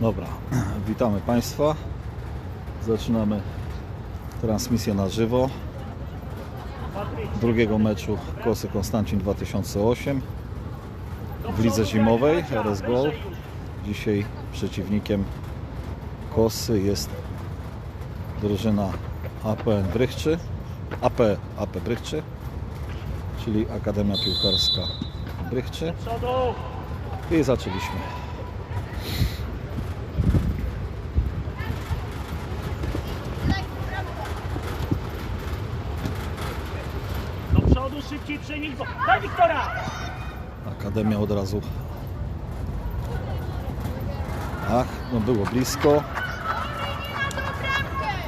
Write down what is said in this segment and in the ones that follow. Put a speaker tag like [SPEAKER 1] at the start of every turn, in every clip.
[SPEAKER 1] Dobra, witamy Państwa. Zaczynamy transmisję na żywo drugiego meczu Kosy Konstancin 2008 w lidze zimowej RS Gol. Dzisiaj przeciwnikiem Kosy jest drużyna APN Brychczy, AP, AP Brychczy, czyli Akademia Piłkarska Brychczy. I zaczęliśmy.
[SPEAKER 2] Do przodu, Daj Wiktora!
[SPEAKER 1] Akademia od razu. Ach, no było blisko.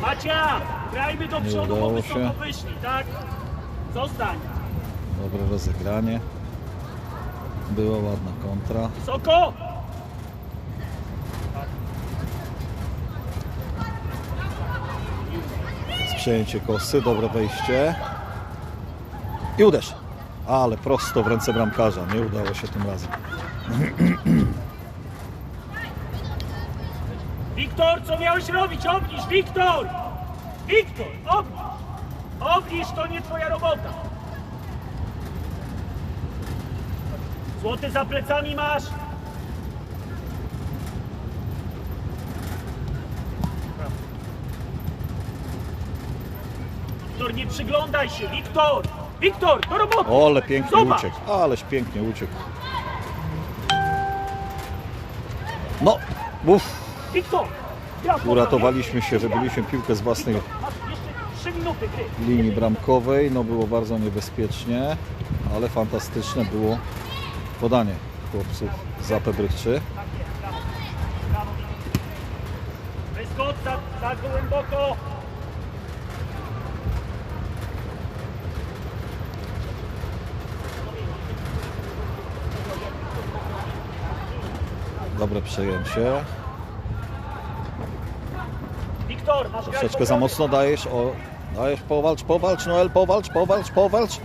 [SPEAKER 2] Macia! Grajmy do przodu, bo wysoko
[SPEAKER 1] się.
[SPEAKER 2] wyszli, tak? Zostań.
[SPEAKER 1] Dobre rozegranie. Była ładna kontra.
[SPEAKER 2] Wysoko!
[SPEAKER 1] Przejęcie kosy, dobre wejście. I uderz. Ale prosto w ręce bramkarza. Nie udało się tym razem.
[SPEAKER 2] Wiktor, co miałeś robić? Obniż, Wiktor! Wiktor, obniż! Obniż, to nie twoja robota. Złoty za plecami masz. Wiktor, nie przyglądaj się, Wiktor! Wiktor, do roboty!
[SPEAKER 1] O, ale pięknie
[SPEAKER 2] Zobacz!
[SPEAKER 1] uciekł. Aleś pięknie uciekł. No, uff,
[SPEAKER 2] Wiktor! Ja
[SPEAKER 1] uratowaliśmy się, wybiliśmy piłkę z własnej
[SPEAKER 2] Masz jeszcze 3 minuty gry.
[SPEAKER 1] linii bramkowej. No było bardzo niebezpiecznie, ale fantastyczne było podanie chłopców z AP Brychczy.
[SPEAKER 2] Wyskocz za, za głęboko.
[SPEAKER 1] Dobre przejęcie.
[SPEAKER 2] Wiktor, masz grać
[SPEAKER 1] Troszeczkę za mocno dajesz. O, dajesz, powalcz, powalcz, Noel, powalcz, powalcz, powalcz.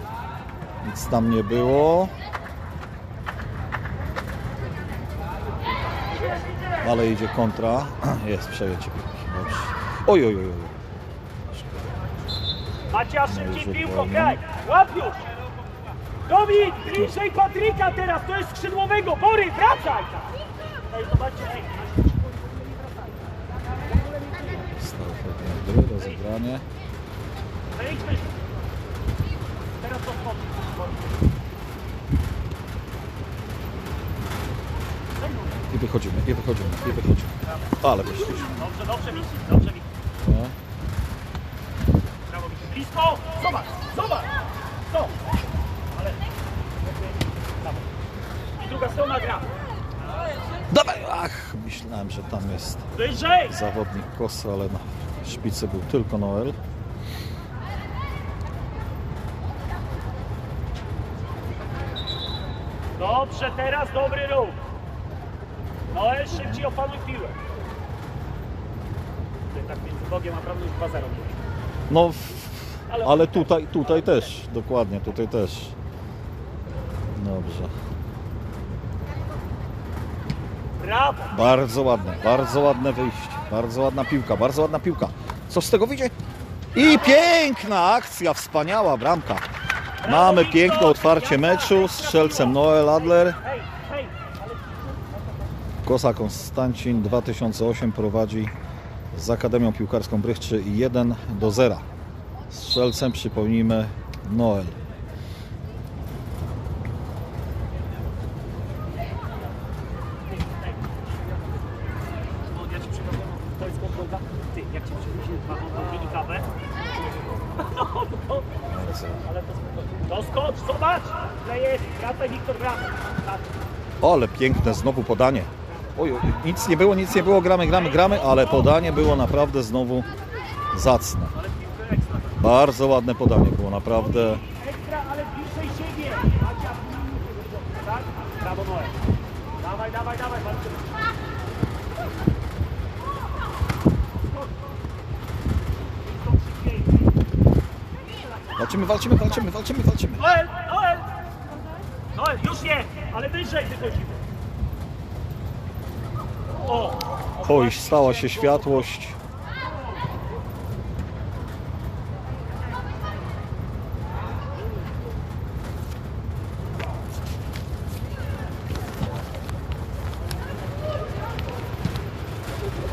[SPEAKER 1] Nic tam nie było. Ale idzie kontra. Jest przejęcie. Oj, oj, oj, oj.
[SPEAKER 2] Macia,
[SPEAKER 1] No
[SPEAKER 2] szybciej piłką, graj. Łap już. Dawid, bliżej Patryka teraz, to jest skrzydłowego. Bory, wracaj.
[SPEAKER 1] Stał pewnie gry, rozegranie.
[SPEAKER 2] Teraz to.
[SPEAKER 1] I wychodzimy, i wychodzimy, i wychodzimy. Ale wyszliśmy.
[SPEAKER 2] Dobrze, dobrze, Wiktor, dobrze, Wiktor.
[SPEAKER 1] No.
[SPEAKER 2] Brawo, Wiktor. Blisko, zobacz, zobacz. Co? Ale... Brawo. I druga strona gra.
[SPEAKER 1] Dawaj! Ach, myślałem, że tam jest zawodnik Kosy, ale na szpicy był tylko Noel.
[SPEAKER 2] Dobrze, teraz dobry ruch. Noel, szybciej opanuj piłę. Tak między Bogiem a prawdą już 2-0 mieliśmy.
[SPEAKER 1] No, w- ale tutaj, tutaj też, dokładnie, tutaj też. Dobrze.
[SPEAKER 2] Brawo!
[SPEAKER 1] Bardzo ładne, bardzo ładne wyjście. Bardzo ładna piłka, bardzo ładna piłka. Co z tego wyjdzie? I piękna akcja, wspaniała bramka. Mamy piękne otwarcie meczu. Strzelcem Noel Adler. Kosa Konstancin 2008 prowadzi z Akademią Piłkarską Brychczy 1 do 0. Strzelcem przypomnijmy Noel.
[SPEAKER 2] no, ja ci przypomnę, to jest kontrola. Ty, jak ci przyjdzie dwa mini kawę? No, no, ale to spokojnie. To skocz, zobacz! Że jest, wracaj Wiktor, brawo. Tak.
[SPEAKER 1] Ale piękne znowu podanie. Oj, nic nie było, nic nie było, gramy, gramy, gramy, ale podanie było naprawdę znowu zacne. Bardzo ładne podanie było, naprawdę.
[SPEAKER 2] Dawaj, dawaj, dawaj. Walczymy,
[SPEAKER 1] walczymy, walczymy, walczymy, walczymy.
[SPEAKER 2] Noel, Noel! Noel, już nie, ale wyżej wychodzimy. O,
[SPEAKER 1] Oj, stała się światłość.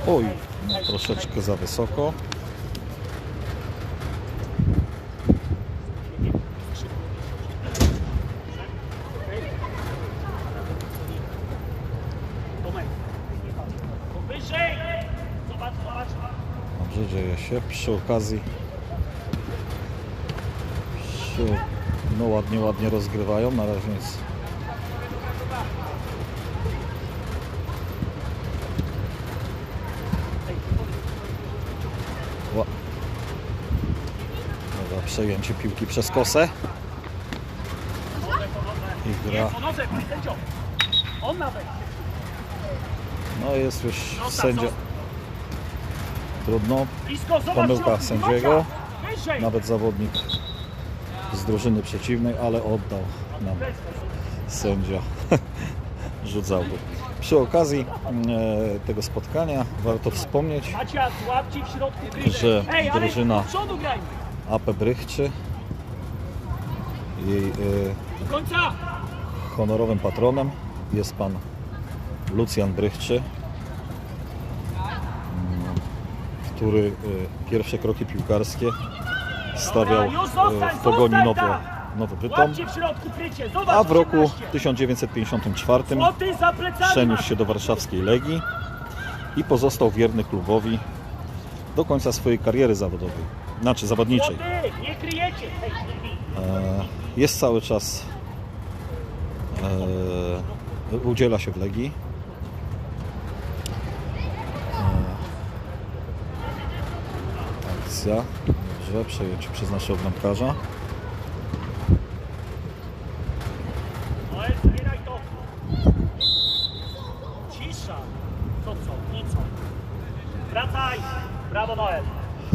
[SPEAKER 1] Oj, troszeczkę za wysoko.
[SPEAKER 2] Tomek. Wyżej! Zobacz, zobacz.
[SPEAKER 1] Dobrze dzieje się. Przy okazji przy, no ładnie, ładnie rozgrywają. Na razie jest Dobra, przejęcie piłki przez kosę. I gra. No jest już sędzia. Trudno. Pomyłka sędziego. Nawet zawodnik z drużyny przeciwnej, ale oddał nam sędzia rzut z autu. Przy okazji e, tego spotkania warto wspomnieć. Że drużyna-. AP Brychczy. Jej e, honorowym patronem jest pan Lucjan Brychczy, który e, pierwsze kroki piłkarskie stawiał e, w Pogoni Nowo.
[SPEAKER 2] Zobacz,
[SPEAKER 1] a w roku
[SPEAKER 2] 18.
[SPEAKER 1] 1954
[SPEAKER 2] O ty za plecami
[SPEAKER 1] przeniósł się do warszawskiej Legii i pozostał wierny klubowi do końca swojej kariery zawodowej, znaczy zawodniczej. E, Jest cały czas, udziela się w Legii. E, Akcja, dobrze, przejęcie przez naszego bramkarza.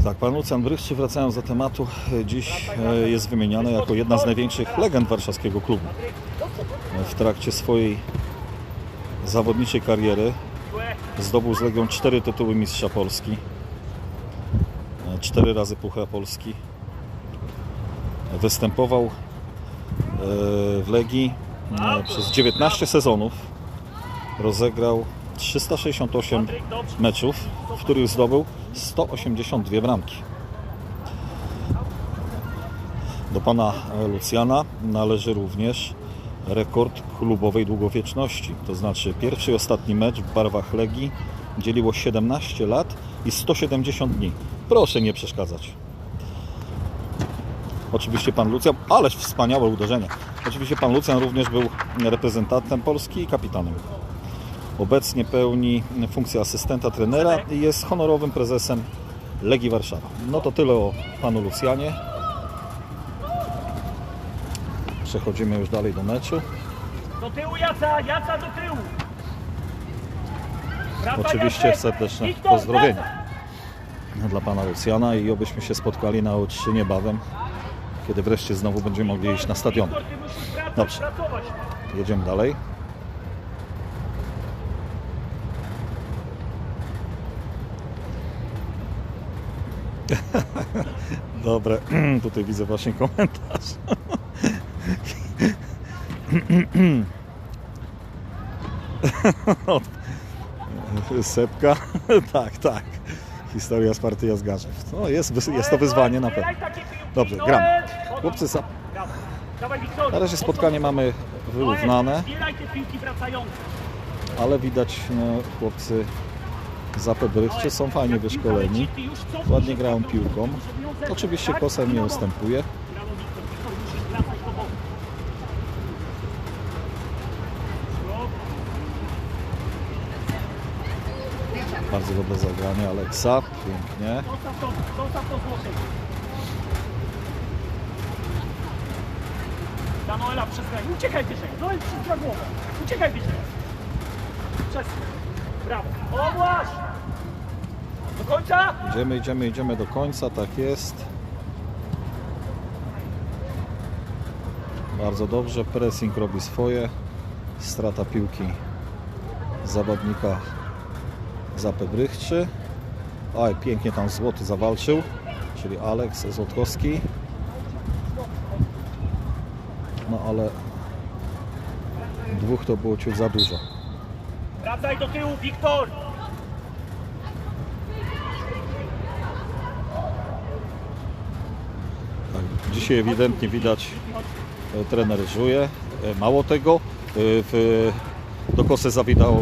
[SPEAKER 1] Tak, pan Lucjan Brychczy, wracając do tematu, dziś e, jest wymieniany jako jedna z największych legend warszawskiego klubu. W trakcie swojej zawodniczej kariery zdobył z Legią cztery tytuły mistrza Polski, cztery razy Puchar Polski. Występował e, w Legii e, przez 19 sezonów. Rozegrał 368
[SPEAKER 2] Patryk, dobrze.
[SPEAKER 1] meczów, w których zdobył 182 bramki. Do pana e, Lucjana należy również rekord klubowej długowieczności. To znaczy pierwszy i ostatni mecz w barwach Legii dzieliło 17 lat i 170 dni. Proszę nie przeszkadzać. Oczywiście pan Lucjan, ależ wspaniałe uderzenie. Oczywiście pan Lucjan również był reprezentantem Polski i kapitanem. Obecnie pełni funkcję asystenta trenera i jest honorowym prezesem Legii Warszawa. No to tyle o panu Lucjanie. Przechodzimy już dalej do meczu.
[SPEAKER 2] Do tyłu Jaca, Jaca do tyłu.
[SPEAKER 1] Oczywiście serdeczne pozdrowienia. Dla pana Lucjana i obyśmy się spotkali na O3 niebawem, kiedy wreszcie znowu będziemy mogli iść na stadion. Dobrze. Jedziemy dalej. Dobre, tutaj widzę właśnie komentarz. Sepka, tak, tak. Historia z partii Jazgarzew. No, jest, jest to wyzwanie na pewno. Dobrze, gramy.
[SPEAKER 2] podaj.
[SPEAKER 1] Chłopcy,
[SPEAKER 2] Wiktor.
[SPEAKER 1] na razie spotkanie mamy wyrównane. Ale widać, no, chłopcy za Pedrywczy są fajnie wyszkoleni, ładnie grają piłką. Oczywiście
[SPEAKER 2] tak?
[SPEAKER 1] Kosem nie ustępuje. Bardzo dobre zagranie Aleksa, pięknie.
[SPEAKER 2] Dla Noela przez granic. Uciekaj wyżej. Noel przez głowę. Uciekaj wyżej. Przez. Brawo. O właśnie. Do końca.
[SPEAKER 1] Idziemy, idziemy, idziemy do końca, tak jest. Bardzo dobrze, pressing robi swoje. Strata piłki zawodnika Zapebrychczy. Oj, pięknie tam Złoty zawalczył, czyli Aleks Złotkowski. No ale dwóch to było ciut za dużo.
[SPEAKER 2] Wracaj do tyłu, Wiktor!
[SPEAKER 1] Tak, dzisiaj ewidentnie widać e, trener żuje. E, Mało tego, e, w, do kosy zawitał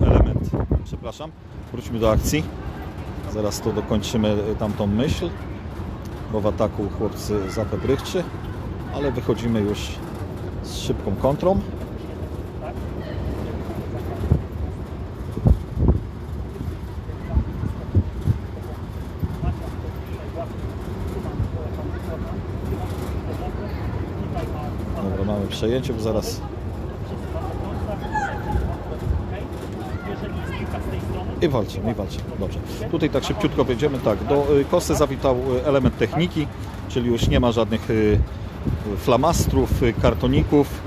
[SPEAKER 1] e, element. Przepraszam, wróćmy do akcji. Zaraz to dokończymy e, tamtą myśl, bo w ataku chłopcy zapebrychczy, ale wychodzimy już z szybką kontrą. Dobra, mamy przejęcie, bo zaraz
[SPEAKER 2] Jeżeli jest piłka
[SPEAKER 1] I walczymy, i walczymy. Dobrze. Tutaj tak szybciutko będziemy. Tak, do y, kosy zawitał y, element techniki, czyli już nie ma żadnych y, flamastrów, kartoników.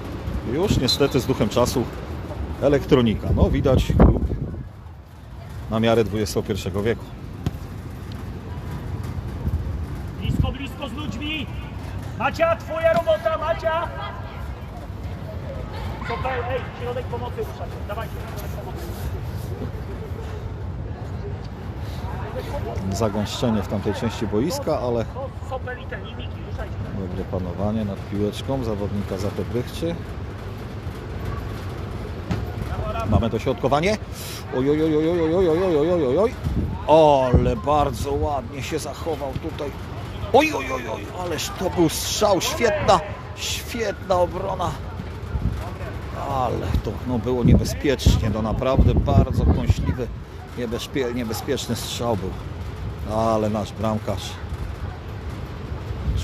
[SPEAKER 1] Już niestety z duchem czasu elektronika. No widać klub na miarę XXI wieku.
[SPEAKER 2] blisko, blisko z ludźmi! Macia, twoja robota, Macia! Ej, środek pomocy ruszacie. Dawajcie,
[SPEAKER 1] Zagąszczenie w tamtej części boiska, ale dobre panowanie nad piłeczką zawodnika Zapebrychczy. Mamy dośrodkowanie. Oj, oj, oj, oj, oj, oj, oj, oj, oj, oj, oj. Ale bardzo ładnie się zachował tutaj. Oj, oj, oj, oj, ależ to był strzał. Świetna, świetna obrona. Ale to no, było niebezpiecznie. To naprawdę bardzo kąśliwy, niebezpie, niebezpieczny strzał był. Ale nasz bramkarz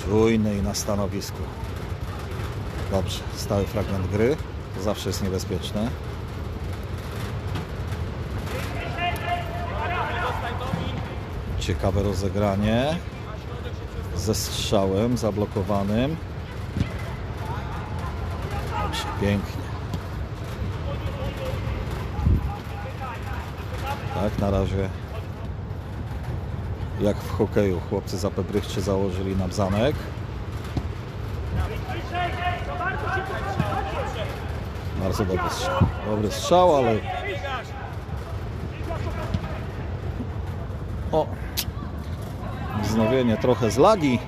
[SPEAKER 1] czujny i na stanowisku. Dobrze, stały fragment gry. To zawsze jest niebezpieczne. Ciekawe rozegranie. Ze strzałem zablokowanym. Pięknie. Tak, na razie jak w hokeju chłopcy zapebrychczy założyli nam zamek. Bardzo dobry strzał. Dobry strzał, ale... O! Wznowienie trochę z lagi.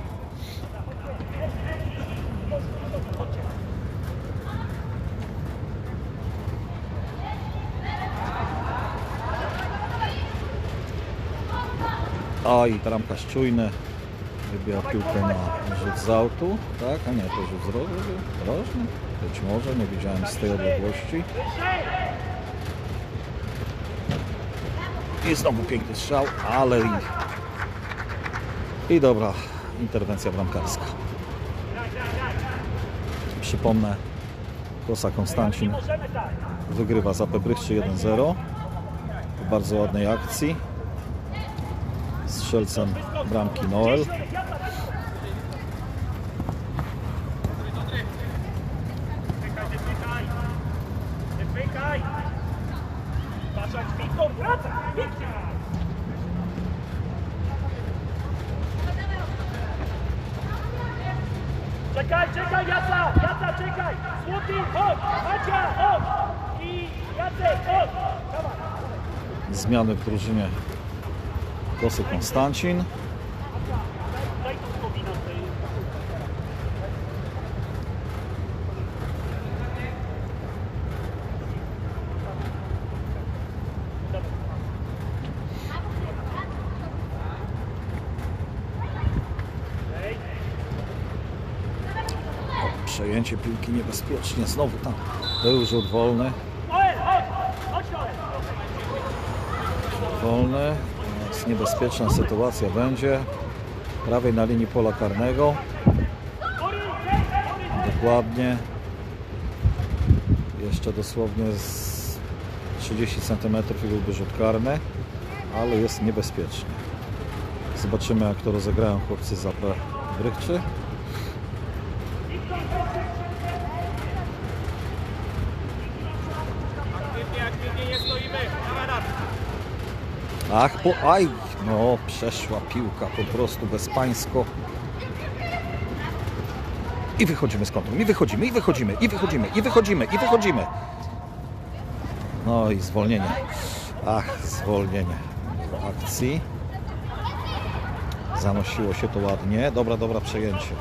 [SPEAKER 1] A i bramkarz czujny. Wybija piłkę na rzut z autu. Tak, a nie, to rzut z rożny. Być może, nie widziałem z tej odległości. I znowu piękny strzał, ale i, i dobra interwencja bramkarska. Przypomnę, Kosa Konstancin wygrywa za Pebrychczy 1-0 w bardzo ładnej akcji. Strzelcem bramki Noel.
[SPEAKER 2] Czekaj, czekaj, Jaca, Jaca, czekaj. Złoty, chodź. Macia, chodź. I Jacek, chodź. Dawaj.
[SPEAKER 1] Zmiany w drużynie Kosy Konstancin. przejęcie piłki niebezpiecznie. Znowu tam był rzut wolny. Wolny. Teraz niebezpieczna sytuacja będzie. Prawej na linii pola karnego. Dokładnie. Jeszcze dosłownie z 30 cm i byłby rzut karny, ale jest niebezpiecznie. Zobaczymy jak to rozegrają chłopcy z AP.
[SPEAKER 2] Aktywnie, aktywnie nie stoimy. Dawaj, dawaj.
[SPEAKER 1] Ach, po, aj, no przeszła piłka po prostu bezpańsko. I wychodzimy z kontrą, i wychodzimy, i wychodzimy, i wychodzimy, i wychodzimy, i wychodzimy. No i zwolnienie. Ach, zwolnienie do akcji. Zanosiło się to ładnie. Dobra, dobra, przejęcie.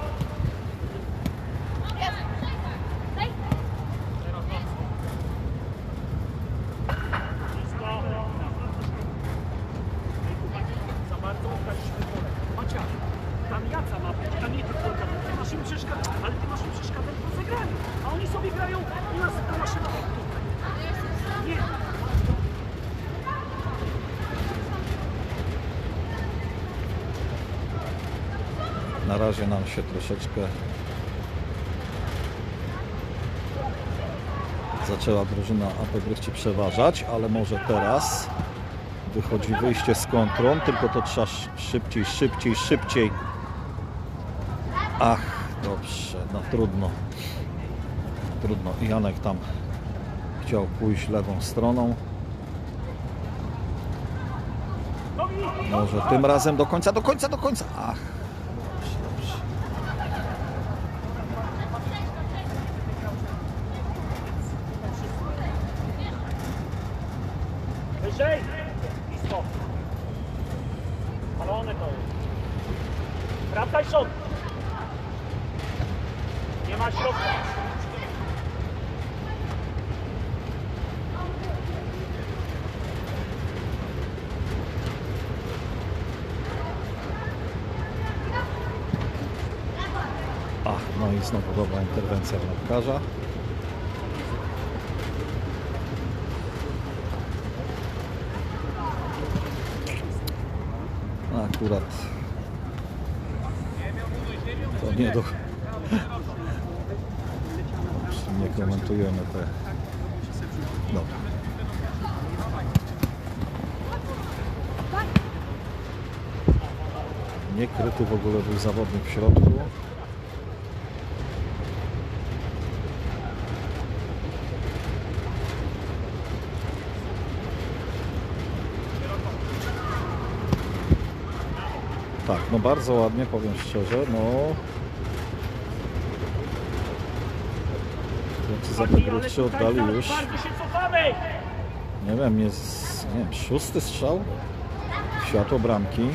[SPEAKER 2] Za bardzo oddaliśmy pole. Chociaż tam Jaca ma być, tam nie tylko Ty masz im przeszkadzać, ale ty masz im przeszkadzać w rozegraniu. A oni sobie grają u nas na naszym tutaj. Nie.
[SPEAKER 1] Na razie nam się zaczęła drużyna AP Brychci przeważać, ale może teraz wychodzi wyjście z kontrą, tylko to trzeba sz- szybciej, szybciej, szybciej. Ach, dobrze, no trudno. Trudno. Janek tam chciał pójść lewą stroną. Może tym razem do końca, do końca, do końca. Ach, dobrze, dobrze.
[SPEAKER 2] Wyżej! Blisko. Palone to jest. Wracaj szot. Nie ma środka.
[SPEAKER 1] Ach, no i znowu interwencja bramkarza. Akurat to nie do... Nie komentujemy te... Dobra. Niekryty w ogóle był zawodnik w środku. No bardzo ładnie, powiem szczerze, no... Chłopcy za
[SPEAKER 2] Ale
[SPEAKER 1] Pegruczy
[SPEAKER 2] tutaj
[SPEAKER 1] oddali już,
[SPEAKER 2] się
[SPEAKER 1] nie wiem, jest, nie wiem, szósty strzał? Światło bramki.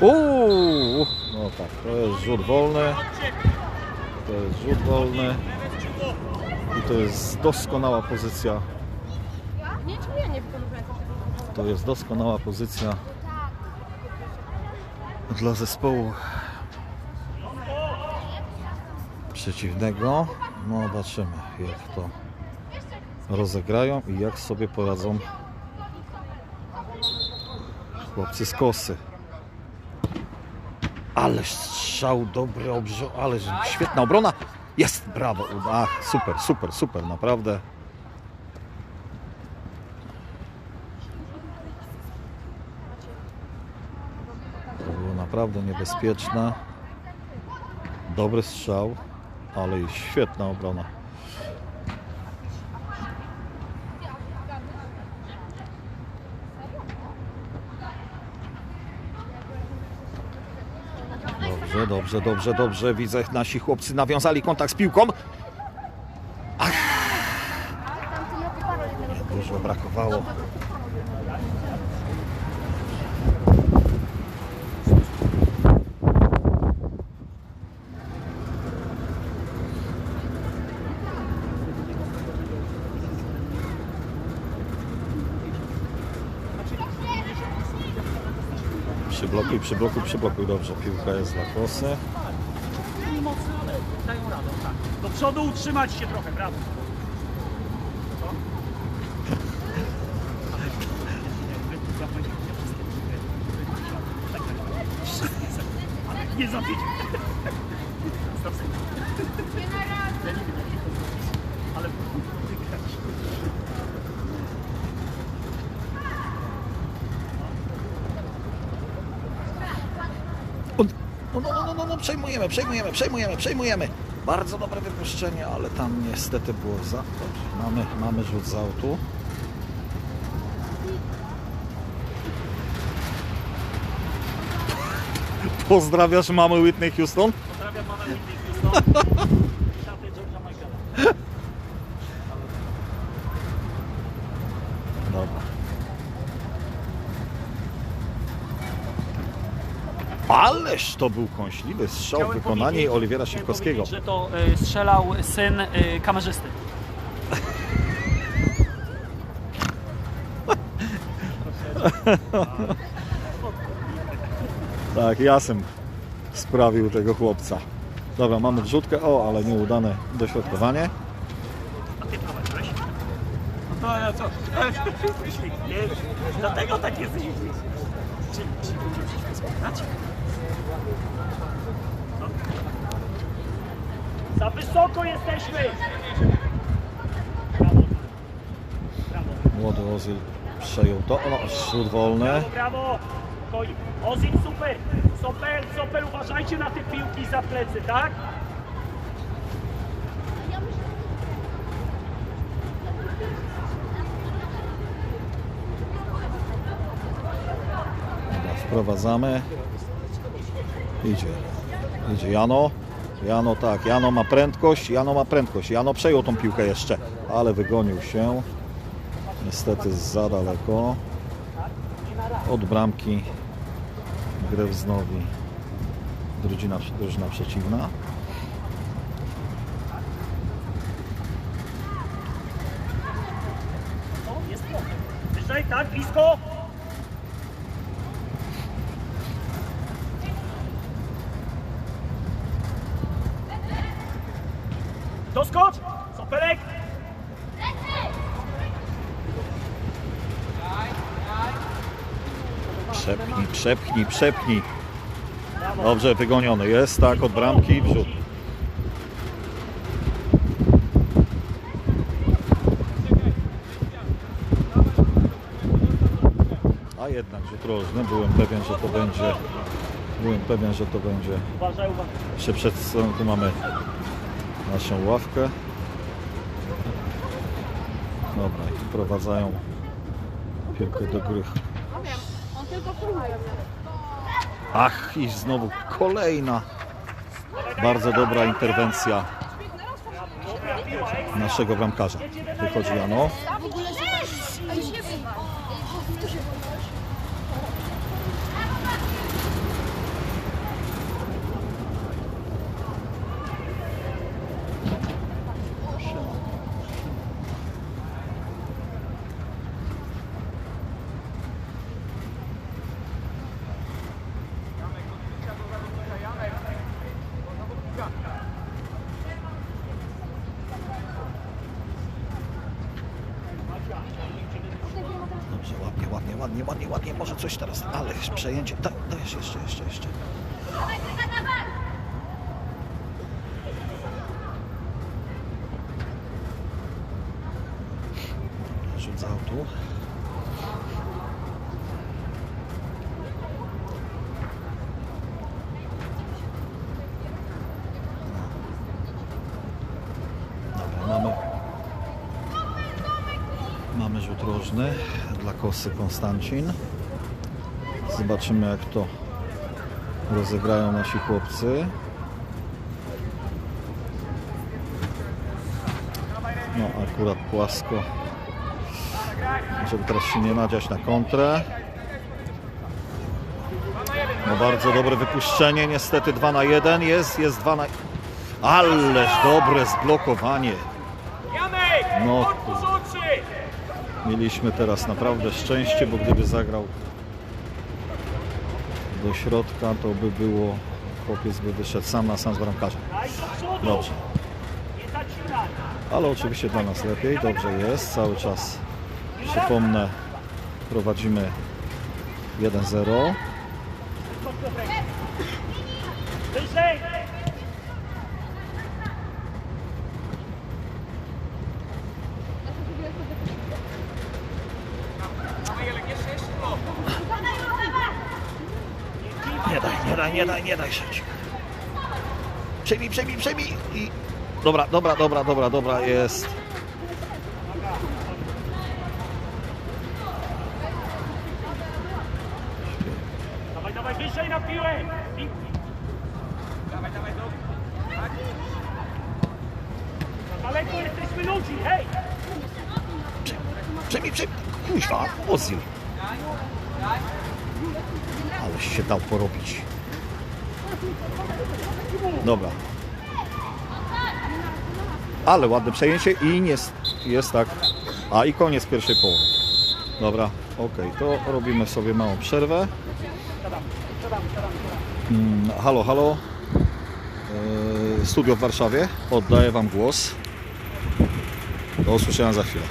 [SPEAKER 1] Uuu, no tak, to jest rzut wolny, to jest rzut wolny. I to jest doskonała pozycja, to jest doskonała pozycja dla zespołu przeciwnego. No zobaczymy jak to rozegrają i jak sobie poradzą chłopcy z kosy. Ale strzał dobry, obrzo, ale świetna obrona. Jest, brawo. Ach, super, super, super, naprawdę. To było naprawdę niebezpieczne. Dobry strzał, ale i świetna obrona. Dobrze, dobrze, dobrze, dobrze. Widzę, nasi chłopcy nawiązali kontakt z piłką.
[SPEAKER 3] Tam tu na parę jednego
[SPEAKER 1] Dużo brakowało. Przyblokuj, przyblokuj, przyblokuj. Dobrze, piłka jest dla kosy.
[SPEAKER 2] Nie mocno, ale dają radę. Tak. Do przodu utrzymać się trochę, brawo. Co? Ale
[SPEAKER 1] przejmujemy, przejmujemy, przejmujemy, przejmujemy. Bardzo dobre wypuszczenie, ale tam niestety było za... Mamy, mamy rzut z autu. Pozdrawiasz mamy Whitney Houston?
[SPEAKER 2] Pozdrawiam mamę Whitney Houston.
[SPEAKER 1] Ależ to był kąśliwy strzał w wykonaniu Oliwiera Siwkowskiego.
[SPEAKER 2] że to y, strzelał syn y, kamerzysty.
[SPEAKER 1] Tak, Jasem sprawił tego chłopca. Dobra, mamy wrzutkę. O, ale nieudane dośrodkowanie.
[SPEAKER 2] A ty prowadziłeś? No ale co? Dlatego tak jesteś myśli. Czy, czy ludzie przyszli spotkać? Za wysoko jesteśmy! Brawo. Brawo.
[SPEAKER 1] Młody Ozil przejął to. No, rzut wolny.
[SPEAKER 2] Brawo, brawo! Koi. Ozil, super! Sopel, Sopel, uważajcie na te piłki za plecy, tak?
[SPEAKER 1] Dobra, wprowadzamy. Idzie. Idzie Jano. Jano tak, Jano ma prędkość, Jano ma prędkość. Jano przejął tą piłkę jeszcze, ale wygonił się. Niestety za daleko. Od bramki grę wznowi drużyna, drużyna przeciwna.
[SPEAKER 2] Wyżej, tak, blisko! Doskocz! Sopelek!
[SPEAKER 1] Przepchnij, przepchnij, przepchnij. Dobrze, wygoniony jest, tak, od bramki wrzut. A jednak rzut rożny, byłem pewien, że to będzie byłem pewien, że to będzie
[SPEAKER 2] Uważaj, uważaj.
[SPEAKER 1] jeszcze przed tu mamy naszą ławkę. Dobra, i wprowadzają piłkę do gry. Ach, i znowu kolejna bardzo dobra interwencja naszego bramkarza. Wychodzi Jano.
[SPEAKER 3] W ogóle zobacz. Ej, nie wiem. Powtórzę.
[SPEAKER 1] Dobrze, ładnie, ładnie, ładnie, ładnie, ładnie. Może coś teraz, ale przejęcie. Da, dajesz jeszcze, jeszcze, jeszcze. Mamy Mamy rzut rożny dla kosy Konstancin. Zobaczymy jak to rozegrają nasi chłopcy. No akurat płasko. Żeby teraz się nie nadziać na kontrę. No bardzo dobre wypuszczenie, niestety 2 na 1 jest, jest 2 na... Ależ dobre zblokowanie. No. Mieliśmy teraz naprawdę szczęście, bo gdyby zagrał do środka, to by było, chłopiec by wyszedł sam na sam z bramkarzem. Dobrze, ale oczywiście dla nas lepiej, dobrze jest, cały czas przypomnę, prowadzimy 1-0.
[SPEAKER 2] Wyżej!
[SPEAKER 1] Nie daj, nie daj, nie daj, szybciej. Przejmij, przejmij, przejmij i... Dobra, dobra, dobra, dobra, dobra, jest.
[SPEAKER 2] Dawaj, dawaj, wyżej na piłę! Piłki. Za daleko jesteśmy ludzi, hej!
[SPEAKER 1] Przejmij, przejmij. Kuźwa, Ozil. Aleś się dał porobić. Dobra. Ale ładne przejęcie i nie jest, tak. A i koniec pierwszej połowy. Dobra, okej, to robimy sobie małą przerwę.
[SPEAKER 2] Siadamy, siadamy, siadamy, siadamy.
[SPEAKER 1] Mm, halo, halo. Yy, Studio w Warszawie. Oddaję Wam głos. Do usłyszenia za chwilę.